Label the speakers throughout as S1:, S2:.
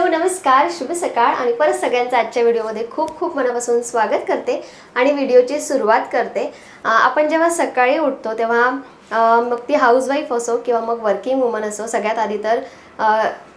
S1: Hello नमस्कार शुभ सकाळ आणि परत सगळ्यांचं आजच्या व्हिडिओमध्ये खूप खूप मनापासून स्वागत करते आणि व्हिडिओची सुरुवात करते. आपण जेव्हा सकाळी उठतो तेव्हा मग ती हाऊसवाईफ असो किंवा मग वर्किंग वुमन असो सगळ्यात आधी तर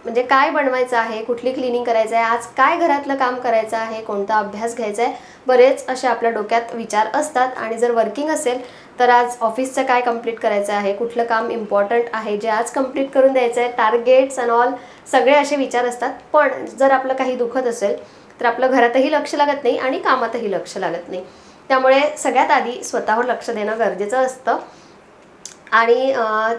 S1: म्हणजे काय बनवायचं आहे कुठली क्लिनिंग करायचं आहे आज काय घरातलं काम करायचं आहे कोणता अभ्यास घ्यायचा आहे बरेच असे आपल्या डोक्यात विचार असतात. आणि जर वर्किंग असेल तर आज ऑफिसचं काय कंप्लीट करायचं आहे कुठलं काम इम्पॉर्टंट आहे जे आज कंप्लीट करून द्यायचं आहे टार्गेट्स अँड ऑल सगळे असे विचार असतात. पण जर आपलं काही दुखत असेल तर आपलं घरातही लक्ष लागत नाही आणि कामातही लक्ष लागत नाही. त्यामुळे सगळ्यात आधी स्वतःवर लक्ष देणं गरजेचं असतं. आणि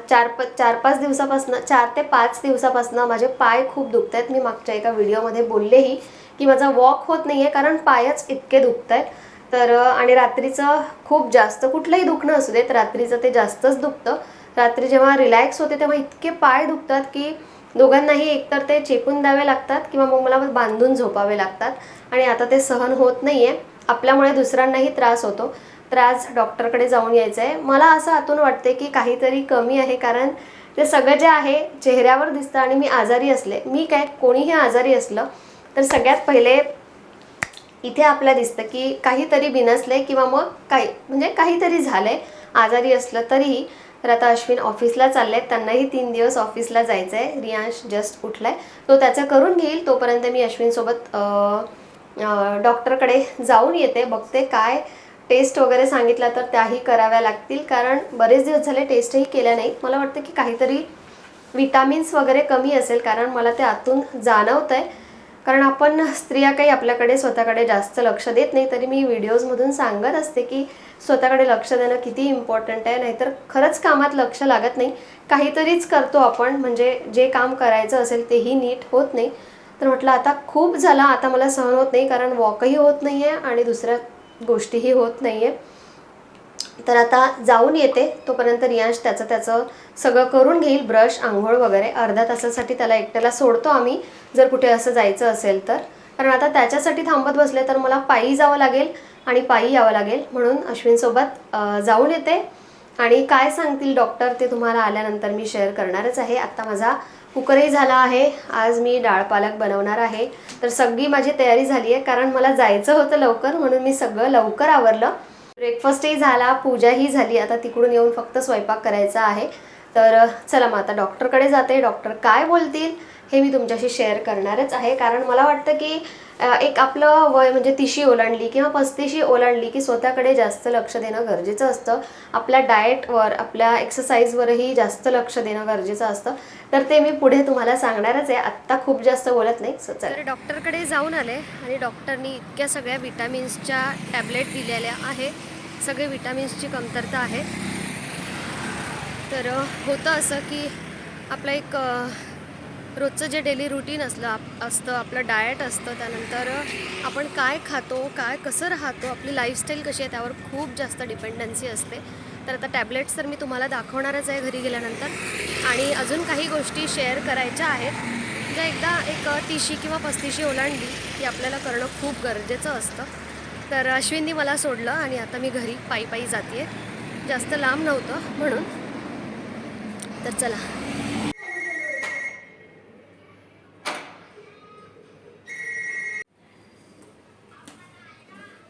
S1: चार प चार पाच दिवसापासून चार ते पाच दिवसापासून माझे पाय खूप दुखत आहेत मी मागच्या एका व्हिडिओमध्ये बोललेही की माझा वॉक होत नाही आहे कारण पायच इतके दुखत आहेत तर आणि रात्रीचं खूप जास्त कुठलंही दुखणं असू देत रात्रीचं ते जास्तच दुखतं. रात्री जेव्हा रिलॅक्स होते तेव्हा इतके पाय दुखतात की दोघांनाही एकतर ते चेपून द्यावे लागतात किंवा मग मला बांधून झोपावे लागतात. आणि आता ते सहन होत नाही आहे आपल्यामुळे दुसऱ्यांनाही त्रास होतो. तर आज डॉक्टरकडे जाऊन यायचं आहे मला असं आतून वाटते की काहीतरी कमी आहे कारण ते सगळं जे आहे चेहऱ्यावर दिसतं आणि मी आजारी असले. मी काय कोणीही आजारी असलं तर सगळ्यात पहिले इथे आपल्या दिसतं की काहीतरी बिनसले किंवा मग काही म्हणजे काहीतरी झालं आहे आजारी असलं तरीही तर आता अश्विन ऑफिसला चालले त्यांनाही तीन दिवस ऑफिसला जायचं आहे रियांश जस्ट उठलाय. तो त्याचं करून घेईल. तोपर्यंत मी अश्विनसोबत डॉक्टरकडे जाऊन येते. बघते काय टेस्ट वगैरे सांगितला तर त्याही कराव्या लागतील. कारण बरेच दिवस झाले टेस्टही केल्या नाहीत मला वाटतं की काहीतरी विटामिन्स वगैरे कमी असेल. कारण मला ते आतून जाणवत आहे कारण आपण स्त्रिया काही आपल्याकडे स्वतःकडे जास्त लक्ष देत नाही. तरी मी व्हिडिओजमधून सांगत असते की स्वतःकडे लक्ष देणं किती इम्पॉर्टंट आहे. नाहीतर खरंच कामात लक्ष लागत नाही. काहीतरीच करतो आपण. म्हणजे जे काम करायचं असेल तेही नीट होत नाही. तर म्हटलं आता खूप झाला. आता मला सहन होत नाही. कारण वॉकही होत नाही आहे आणि दुसऱ्या गोष्टीही होत नाही आहे तर आता जाऊन येते. तोपर्यंत रियांश त्याचं त्याचं सगळं करून घेईल. ब्रश आंघोळ वगैरे अर्ध्या तासासाठी त्याला एकट्याला सोडतो आम्ही जर कुठे असं जायचं असेल तर. कारण आता त्याच्यासाठी थांबत बसले तर मला पायी जावं लागेल आणि पायी यावं लागेल. म्हणून अश्विनसोबत जाऊन येते. आणि काय सांगतील डॉक्टर ते तुम्हाला आल्यानंतर मी शेअर करणारच आहे. आत्ता माझा कुकरही झाला आहे. आज मी डाळ पालक बनवणार आहे. तर सगळी माझी तयारी झाली आहे. कारण मला जायचं होतं लवकर म्हणून मी सगळं लवकर आवरलं. ब्रेकफास्टही झाला पूजाही झाली. आता तिकडून येऊन फक्त स्वयंपाक करायचा आहे. तर चला मग आता डॉक्टरकडे जाते. डॉक्टर काय बोलतील हे मी तुमच्याशी शेअर करणारच आहे. कारण मला वाटतं की एक आपलं वय म्हणजे तिशी ओलांडली किंवा पस्तीशी ओलांडली की स्वतःकडे जास्त लक्ष देणं गरजेचं असतं. आपल्या डाएटवर आपल्या एक्सरसाइजवरही जास्त लक्ष देणं गरजेचं असतं. तर ते मी पुढे तुम्हाला सांगणारच आहे. आत्ता खूप जास्त बोलत नाही. सो तर डॉक्टरकडे जाऊन आले आणि डॉक्टरनी इतक्या सगळ्या विटॅमिन्सच्या टॅबलेट दिलेल्या आहे. सगळे विटॅमिन्सची कमतरता आहे. तर होतं असं की आपलं एक रोजचं जे डेली रुटीन असलं आप असतं आपलं डाएट असतं त्यानंतर आपण काय खातो काय कसं राहतो आपली लाईफस्टाईल कशी आहे त्यावर खूप जास्त डिपेंडन्सी असते. तर आता टॅबलेट्स तर मी तुम्हाला दाखवणारच आहे घरी गेल्यानंतर. आणि अजून काही गोष्टी शेअर करायच्या आहेत. ज्या एकदा एक तीशी तिशी किंवा पस्तीशी ओलांडली की आपल्याला करणं खूप गरजेचं असतं. तर अश्विननी मला सोडलं आणि आता मी घरी पायी पायी जाते जास्त लांब नव्हतं म्हणून. तर चला.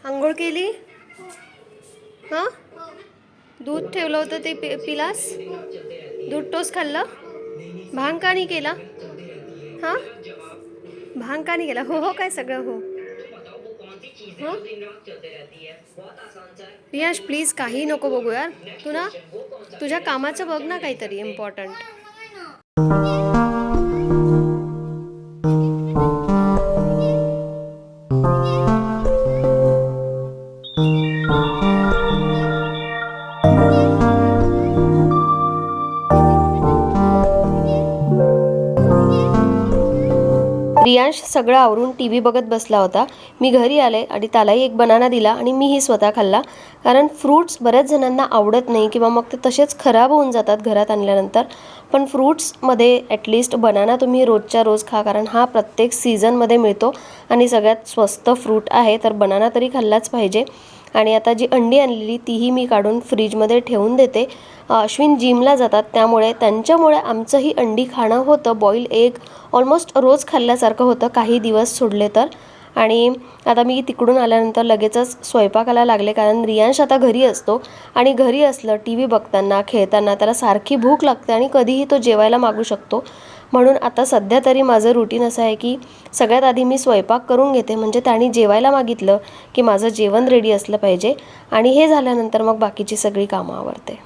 S1: आंघोळ केली? हां? दूध ठेवलं होतं ते पि पिलास? दूध टोस खाल्लं? भांग का नाही केला? हां? भांग का नाही केला? हो हो काय सगळं हो. रियाश प्लीज काही नको बघू यार। तू ना तुझ्या कामाचं बघ ना काहीतरी इम्पॉर्टंट सगळं आवरून टी व्ही बघत बसला होता. मी घरी आले आणि त्यालाही एक बनाना दिला आणि मीही स्वतः खाल्ला. कारण फ्रूट्स बऱ्याच जणांना आवडत नाही किंवा मग ते तसेच खराब होऊन जातात घरात आणल्यानंतर. पण फ्रूट्समध्ये ॲटलिस्ट बनाना तुम्ही रोजच्या रोज खा कारण हा प्रत्येक सीझनमध्ये मिळतो. आणि सगळ्यात स्वस्त फ्रूट आहे तर बनाना तरी खाल्लाच पाहिजे. आणि आता जी अंडी आणलेली तीही मी काढून फ्रीजमध्ये ठेवून देते. अश्विन जिमला जातात त्यामुळे त्यांच्यामुळे आमचंही अंडी खाणं होतं. बॉईल एग ऑलमोस्ट रोज खाल्ल्यासारखं होतं काही दिवस सोडले तर. आणि आता मी तिकडून आल्यानंतर लगेचच स्वयंपाकाला लागले कारण रियांश आता घरी असतो. आणि घरी असलं टी व्ही बघताना खेळताना त्याला सारखी भूक लागते आणि कधीही तो जेवायला मागू शकतो. म्हणून आता सध्या तरी माझं रुटीन असं आहे की सगळ्यात आधी मी स्वयंपाक करून घेते. म्हणजे त्याने जेवायला मागितलं की माझं जेवण रेडी असलं पाहिजे. आणि हे झाल्यानंतर मग बाकीची सगळी कामं आवडते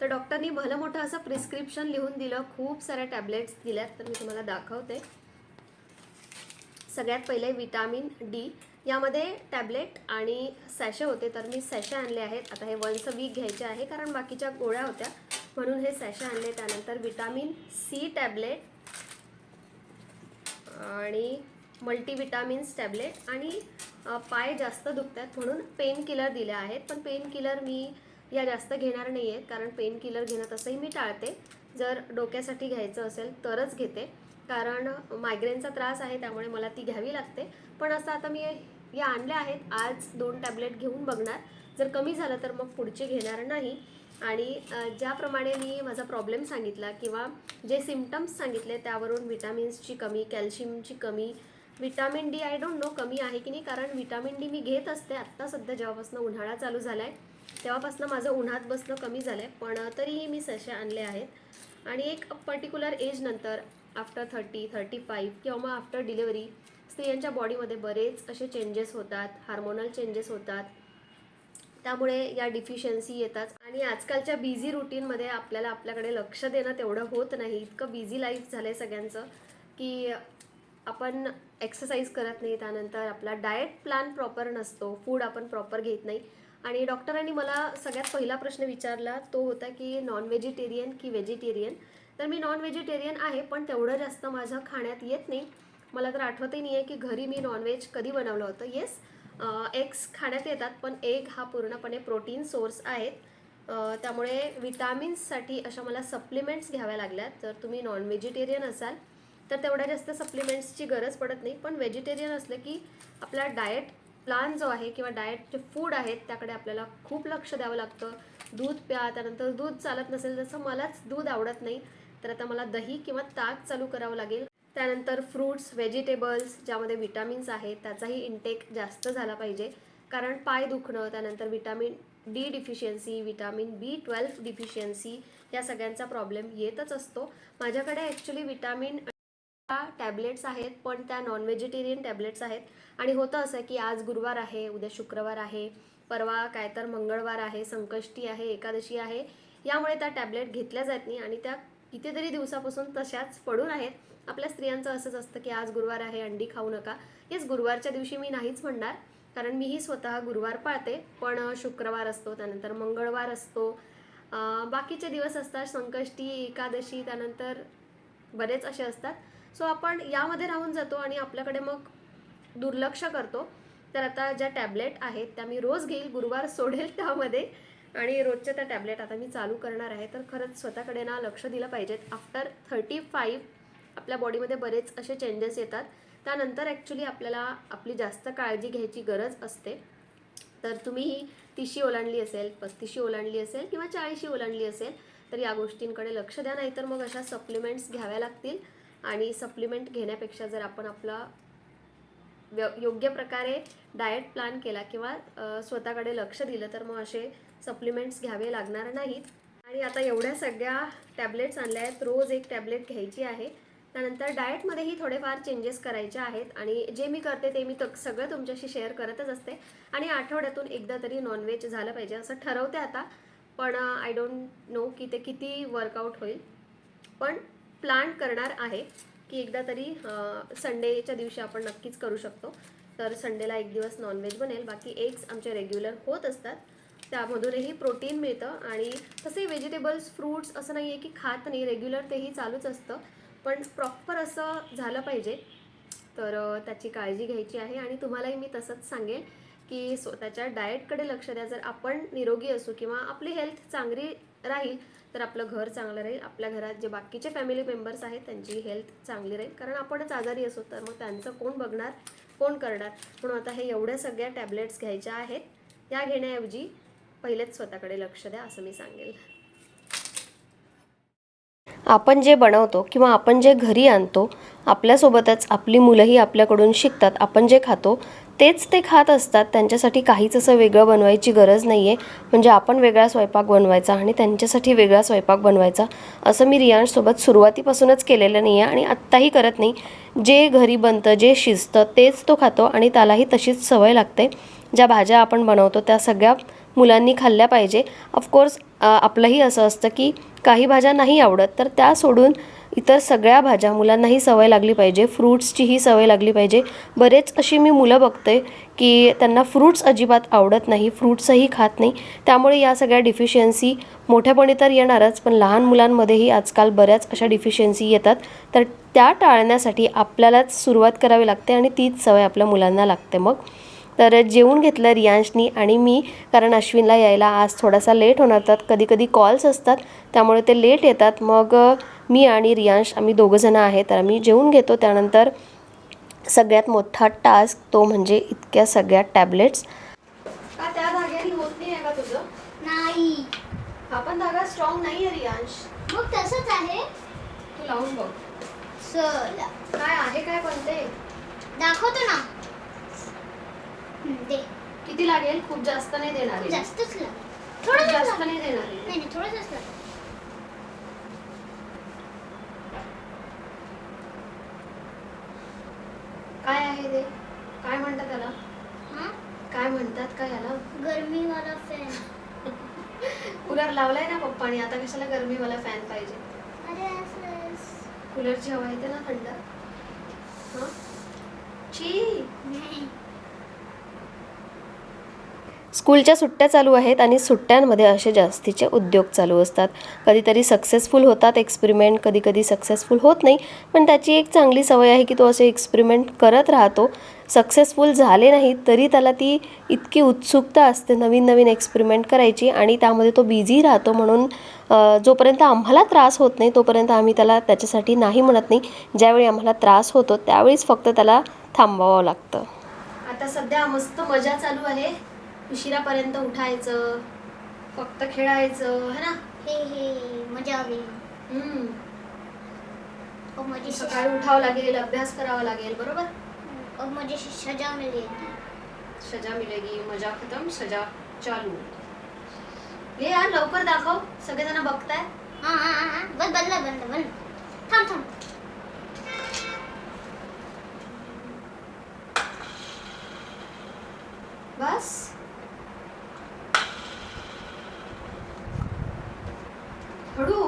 S1: तर डॉक्टरनी भलं मोठं असं प्रिस्क्रिप्शन लिहून दिलं. खूप साऱ्या टॅबलेट्स दिल्यात. तर मी तुम्हाला दाखवते. सगळ्यात पहिले विटामिन डी यामध्ये टॅबलेट आणि सॅशे होते. तर मी सॅशे आणले आहेत. आता हे वन्स अ वीक घ्यायचे आहे. कारण बाकीच्या गोळ्या होत्या. म्हणून हे सॅशे आणले. त्यानंतर विटामिन सी टॅबलेट आणि मल्टीविटामिन्स टॅबलेट आणि पाय जास्त दुखतात म्हणून पेन किलर दिले आहेत. पण पेन किलर मी या जास्त घेणार नाही आहेत कारण पेन किलर घेणं तसंही मी टाळते. जर डोक्यासाठी घ्यायचं असेल तरच घेते. कारण मायग्रेनचा त्रास आहे त्यामुळे मला ती घ्यावी लागते. पण असं आता मी या आणल्या आहेत. आज दोन टॅबलेट घेऊन बघणार. जर कमी झालं तर मग पुढचे घेणार नाही. आणि ज्याप्रमाणे मी माझा प्रॉब्लेम सांगितला किंवा जे सिमटम्स सांगितले त्यावरून विटामिन्सची कमी कॅल्शियमची कमी vitamin D I don't know कमी आहे की नाही कारण विटामिन डी मी घेत असते. आत्ता सध्या जेव्हापासून उन्हाळा चालू झाला आहे तेव्हापासून माझं उन्हात बसणं कमी झालं आहे पण तरीही मी सशे आणले आहेत. आणि एक पर्टिक्युलर एजनंतर आफ्टर थर्टी थर्टी फाईव्ह किंवा मग आफ्टर डिलिव्हरी स्त्रियांच्या बॉडीमध्ये बरेच असे चेंजेस होतात हार्मोनल चेंजेस होतात. त्यामुळे या डिफिशियन्सी येतात. आणि आजकालच्या बिझी रुटीनमध्ये आपल्याला आपल्याकडे लक्ष देणं तेवढं होत नाही. इतकं बिझी लाईफ झालं आहे सगळ्यांचं की आपण एक्सरसाइज करत नाही. त्यानंतर आपला डाएट प्लॅन प्रॉपर नसतो. फूड आपण प्रॉपर घेत नाही. आणि डॉक्टरांनी मला सगळ्यात पहिला प्रश्न विचारला. तो होता की नॉन व्हेजिटेरियन की व्हेजिटेरियन तर मी नॉन व्हेजिटेरियन आहे पण तेवढं जास्त माझं खाण्यात येत नाही. मला तर आठवतही नाही आहे की घरी मी नॉनव्हेज कधी बनवलं होतं. येस एग्स खाण्यात येतात पण एग हा पूर्णपणे प्रोटीन सोर्स आहेत. त्यामुळे विटामिन्ससाठी अशा मला सप्लिमेंट्स घ्याव्या लागल्यात. जर तुम्ही नॉन व्हेजिटेरियन असाल तर तेवढ्या जास्त सप्लिमेंट्सची गरज पडत नाही. पण व्हेजिटेरियन असलं की आपला डाएट प्लान जो आहे किंवा डाएट जे फूड आहेत त्याकडे आपल्याला खूप लक्ष द्यावं लागतं. दूध प्या त्यानंतर दूध चालत नसेल जसं मलाच दूध आवडत नाही. तर आता मला दही किंवा ताक चालू करावं लागेल. त्यानंतर फ्रूट्स व्हेजिटेबल्स ज्यामध्ये विटामिन्स आहेत त्याचाही इंटेक जास्त झाला पाहिजे. कारण पाय दुखणं त्यानंतर vitamin D deficiency vitamin B twelve deficiency या सगळ्यांचा प्रॉब्लेम येतच असतो. माझ्याकडे ॲक्च्युली विटामिन टॅबलेट्स आहेत पण त्या नॉन व्हेजिटेरियन टॅबलेट्स आहेत. आणि होतं असं की आज गुरुवार आहे उद्या शुक्रवार आहे परवा काय तर मंगळवार आहे संकष्टी आहे एकादशी आहे. यामुळे त्या टॅबलेट घेतल्या जात नाही आणि त्या कितीतरी दिवसापासून तशाच पडून आहेत. आपल्या स्त्रियांचं असंच असतं की आज गुरुवार आहे अंडी खाऊ नका. हेच गुरुवारच्या दिवशी मी नाहीच म्हणणार कारण मीही स्वतः गुरुवार पाळते. पण शुक्रवार असतो त्यानंतर मंगळवार असतो. बाकीचे दिवस असतात संकष्टी एकादशी त्यानंतर बरेच असे असतात. सो आपण यामध्ये राहून जातो आणि आपल्याकडे मग दुर्लक्ष करतो. तर आता ज्या टॅबलेट आहेत त्या मी रोज घेईल गुरुवार सोडेल त्यामध्ये. आणि रोजच्या त्या टॅबलेट आता मी चालू करणार आहे तर खरंच स्वतःकडे ना लक्ष दिलं पाहिजेत. आफ्टर थर्टी फाईव्ह आपल्या बॉडीमध्ये बरेच असे चेंजेस येतात. त्यानंतर ॲक्च्युली आपल्याला आपली जास्त काळजी घ्यायची गरज असते. तर तुम्ही ही तिशी ओलांडली असेल पस्तीशी ओलांडली असेल किंवा चाळीशी ओलांडली असेल तर या गोष्टींकडे लक्ष द्या नाही तर मग अशा सप्लिमेंट्स घ्याव्या लागतील. आणि सप्लिमेंट घेण्यापेक्षा जर आपण आपला व्य योग्य प्रकारे डाएट प्लॅन केला किंवा स्वतःकडे लक्ष दिलं तर मग असे सप्लिमेंट्स घ्यावे लागणार नाहीत. आणि आता एवढ्या सगळ्या टॅबलेट्स आणल्या आहेत. रोज एक टॅबलेट घ्यायची आहे. त्यानंतर डाएटमध्येही थोडेफार चेंजेस करायचे आहेत. आणि जे मी करते ते मी त सगळं तुमच्याशी शेअर करतच असते. आणि आठवड्यातून एकदा तरी नॉनव्हेज झालं पाहिजे असं ठरवते आता. पण आय डोंट नो की ते किती वर्कआउट होईल. पण प्लॅन करणार आहे की एकदा तरी संडेच्या दिवशी आपण नक्कीच करू शकतो. तर संडेला एक दिवस नॉनव्हेज बनेल. बाकी एग्स आमचे रेग्युलर होत असतात. त्यामधूनही प्रोटीन मिळतं आणि तसे व्हेजिटेबल्स फ्रूट्स असं नाही आहे की खात नाही रेग्युलर तेही चालूच असतं. पण प्रॉपर असं झालं पाहिजे. तर त्याची काळजी घ्यायची आहे आणि तुम्हालाही मी तसंच सांगेल की स्वतःच्या डाएटकडे लक्ष द्या. जर आपण निरोगी असू किंवा आपली हेल्थ चांगली राहील तर आपलं घर चांगलं राहील. आपल्या घरात जे बाकीचे फॅमिली मेंबर्स आहेत त्यांची हेल्थ चांगली राहील. कारण आपणच आजारी असू तर मग त्यांचं कोण बघणार कोण करणार? म्हणून आता हे एवढ्या सगळ्या टॅबलेट्स घ्यायच्या आहेत. या घेण्याऐवजी पहिलेच स्वतःकडे लक्ष द्या असं मी सांगेल. आपण जे बनवतो किंवा आपण जे घरी आणतो आपल्यासोबतच आपली मुलंही आपल्याकडून शिकतात आपण जे खातो तेच ते खात असतात. त्यांच्यासाठी काहीच असं वेगळं बनवायची गरज नाही आहे म्हणजे आपण वेगळा स्वयंपाक बनवायचा आणि त्यांच्यासाठी वेगळा स्वयंपाक बनवायचा असं मी रियांशसोबत सुरुवातीपासूनच केलेलं नाही आहे आणि आत्ताही करत नाही. जे घरी बनतं जे शिजतं तेच तो खातो आणि त्यालाही तशीच सवय लागते. ज्या भाज्या आपण बनवतो त्या सगळ्या मुलांनी खाल्ल्या पाहिजे. ऑफकोर्स आपलंही असं असतं की काही भाज्या नाही आवडत तर त्या सोडून इतर सगळ्या भाज्या मुलांनाही सवय लागली पाहिजे. फ्रूट्सचीही सवय लागली पाहिजे. बरेच अशी मी मुलं बघते की त्यांना फ्रूट्स अजिबात आवडत नाही फ्रूट्सही खात नाही. त्यामुळे या सगळ्या डिफिशियन्सी मोठ्यापणी तर येणारच पण लहान मुलांमध्येही आजकाल बऱ्याच अशा डिफिशियन्सी येतात. तर त्या टाळण्यासाठी आपल्यालाच सुरुवात करावी लागते आणि तीच सवय आपल्या मुलांना लागते मग. तर जेवून घेतलं रियांशनी आणि मी कारण अश्विनला यायला आज थोडासा लेट होणार तर कधी कधी कॉल्स असतात त्यामुळे ते लेट येतात. मग मी आणि रियांश आम्ही दोघंजणं आहे तर आम्ही जेवून घेतो. त्यानंतर सगळ्यात मोठा टास्क तो म्हणजे इतक्या सगळ्या टॅबलेट्स का त्या धाग्याने होत नाही आहे का तुझं?
S2: नाही.
S1: हा पण धागा स्ट्रॉंग नाही आहे रियांश.
S2: मग तसंच आहे.
S1: तू लावून बघ.
S2: चला.
S1: काय आहे काय पण ते
S2: दाखवतो ना. दे.
S1: किती लागेल? खूप जास्त नाही देणार आहे.
S2: जास्तच
S1: खूप
S2: थोडं
S1: जास्त नाही देणार आहे.
S2: नाही थोडं जास्त.
S1: काय आहे ते? काय म्हणतात त्याला?
S2: हा?
S1: काय म्हणतात काय याला?
S2: गरमीवाला फॅन
S1: कूलर लावलाय ना पप्पानी आता कशाला गरमीवाला फॅन पाहिजे?
S2: अरे असं
S1: कूलरची हवा येते ना थंड. हं? छी
S2: नाही.
S1: स्कूलच्या सुट्ट्या चालू आहेत आणि सुट्ट्यांमध्ये असे जास्तीचे उद्योग चालू असतात. कधीतरी सक्सेसफुल होतात एक्सपेरिमेंट कधी कधी सक्सेसफुल होत नाही. पण त्याची एक चांगली सवय आहे की तो असे एक्सपेरिमेंट करत राहतो. सक्सेसफुल झाले नाही तरी त्याला ती इतकी उत्सुकता असते नवीन नवीन एक्सपेरिमेंट करायची आणि त्यामध्ये तो बिझी राहतो म्हणून जोपर्यंत आम्हाला त्रास होत नाही तोपर्यंत आम्ही त्याला त्याच्यासाठी नाही म्हणत नाही. ज्यावेळी आम्हाला त्रास होतो त्यावेळीच फक्त त्याला थांबवावं लागतं. आता सध्या मस्त मजा चालू आहे. उशिरापर्यंत उठायचं फक्त खेळायचं है ना?
S2: हे हे मजा आली.
S1: हम्म.
S2: अब मुझे
S1: सकाळी उठावं लागेल अभ्यास करावा लागेल बरोबर?
S2: मुझे सजा मिलेगी
S1: सजा मिलेगी मजा खतम सजा चालू. हे यार लवकर दाखव. सगळेजण बघताय.
S2: हाँ हाँ हाँ हाँ. बस बंद बंद बंद. थांब थांब.
S1: बस हळू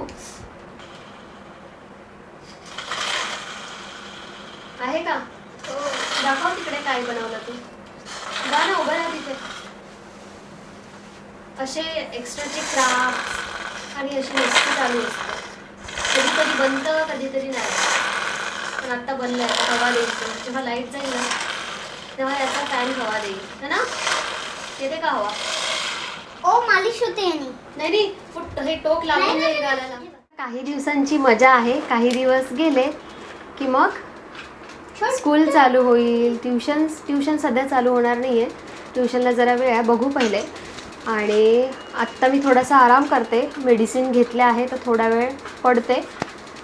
S1: आहे का
S2: हो
S1: दाखव तिकडे काय बनवलं तू जा ना उभं राहा तिथे असे एक्स्ट्राचे क्राफ्ट आणि अशी मस्ती चालू असते. कधी कधी बनतं कधीतरी नाही. पण आत्ता बनलं आहे हवा देईल तो. जेव्हा लाइट जाईल ना तेव्हा याचा फॅन हवा देईल. है ना? येते का हवा?
S2: ओ मालिश होते यानी.
S1: नाही नाही. फुट हे टोक लागून
S2: नाही,
S1: गालाला काही दिवसांची मजा आहे. काही दिवस गेले की मग स्कूल चालू होईल. ट्युशन ट्युशन सध्या चालू होणार नाही आहे ट्युशनला जरा वेळ आहे. बघू पहिले. आणि आत्ता मी थोडासा आराम करते. मेडिसिन घेतले आहे तर थोडा वेळ पडते.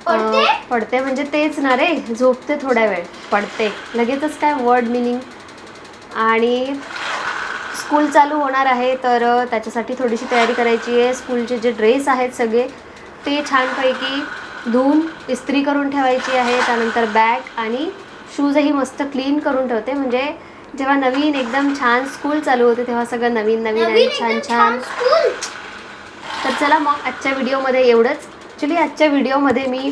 S2: पडते?
S1: अं, पडते? म्हणजे तेच ना रे. झोपते थोडा वेळ. पडते. लगेचच काय वर्ड मिनिंग आणि स्कूल चालू होणार आहे तर अ, त्याच्यासाठी थोडीशी तयारी करायची आहे. स्कूलचे जे ड्रेस आहेत सगळे ते छानपैकी धुवून इस्त्री करून ठेवायची आहे. त्यानंतर बॅग आणि शूजही मस्त क्लीन करून ठेवते. म्हणजे जेव्हा नवीन एकदम छान स्कूल चालू होते तेव्हा सगळं नवीन नवीन आणि छान छान. तर चला मग आजच्या व्हिडिओमध्ये एवढंच. ॲक्च्युली आजच्या व्हिडिओमध्ये मी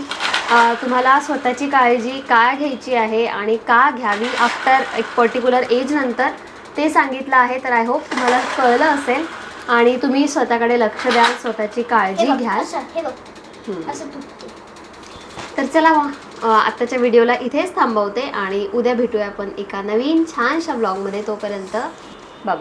S1: तुम्हाला स्वतःची काळजी का घ्यायची आहे आणि का घ्यावी आफ्टर एक पर्टिक्युलर एज नंतर ते सांगितलं आहे. तर आय होप तुम्हाला कळलं असेल आणि तुम्ही स्वतःकडे लक्ष द्याल स्वतःची काळजी
S2: तुटते
S1: तर चला मग. आत्ताच्या व्हिडिओला इथेच थांबवते आणि उद्या भेटूया आपण एका नवीन छानशा ब्लॉगमध्ये. तोपर्यंत बाय